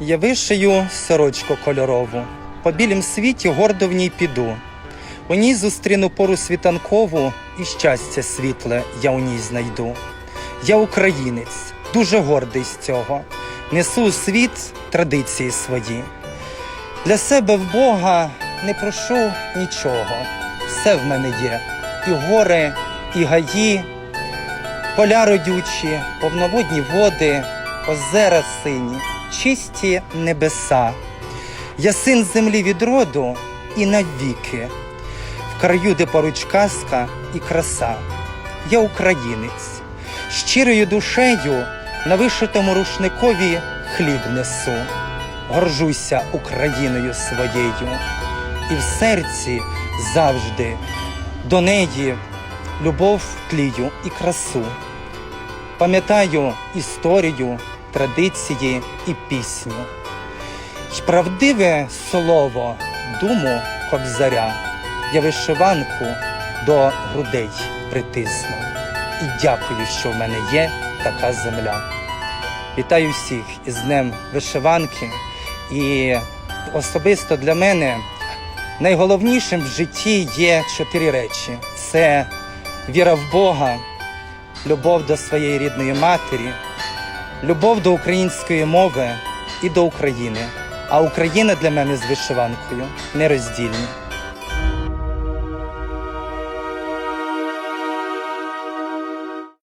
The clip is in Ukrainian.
Я вишию сорочку кольорову, по білім світі гордо в ній піду. У ній зустріну пору світанкову, і щастя світле я у ній знайду. Я українець, дуже гордий з цього. Несу у світ традиції свої. Для себе в Бога не прошу нічого. Все в мене є. І гори, і гаї, поля родючі, повноводні води, озера сині, чисті небеса. Я син землі від роду і навіки, в краю, де поруч казка і краса. Я українець, щирою душею на вишитому рушникові хліб несу. Горжуся Україною своєю, і в серці завжди до неї любов тлію і красу. Пам'ятаю історію, традиції і пісню. Й правдиве слово, думу кобзаря, я вишиванку до грудей притисну. І дякую, що в мене є така земля. Вітаю всіх із Днем Вишиванки. І особисто для мене найголовнішим в житті є чотири речі: це віра в Бога, любов до своєї рідної матері, любов до української мови і до України. А Україна для мене з вишиванкою нероздільні.